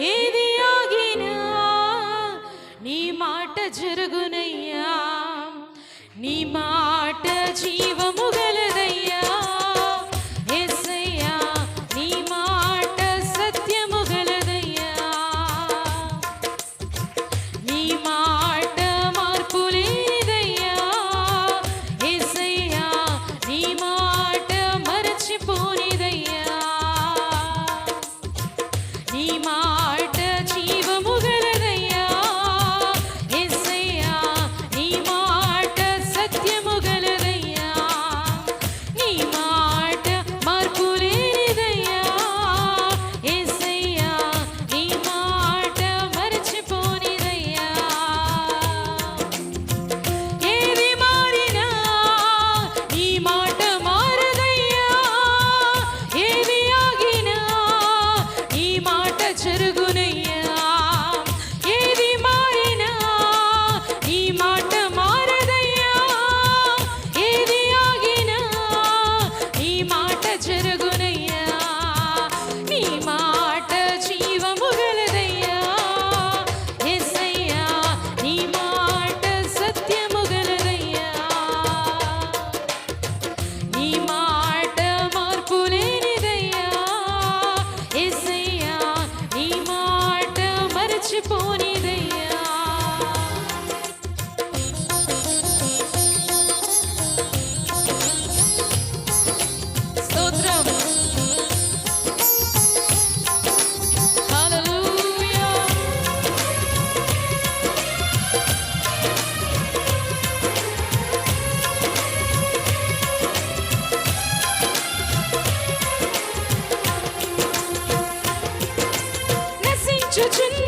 ఏది ఆగినా నీ మాట జరుగునయ్యా. నీ మాట జీవము గలదు.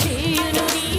see you know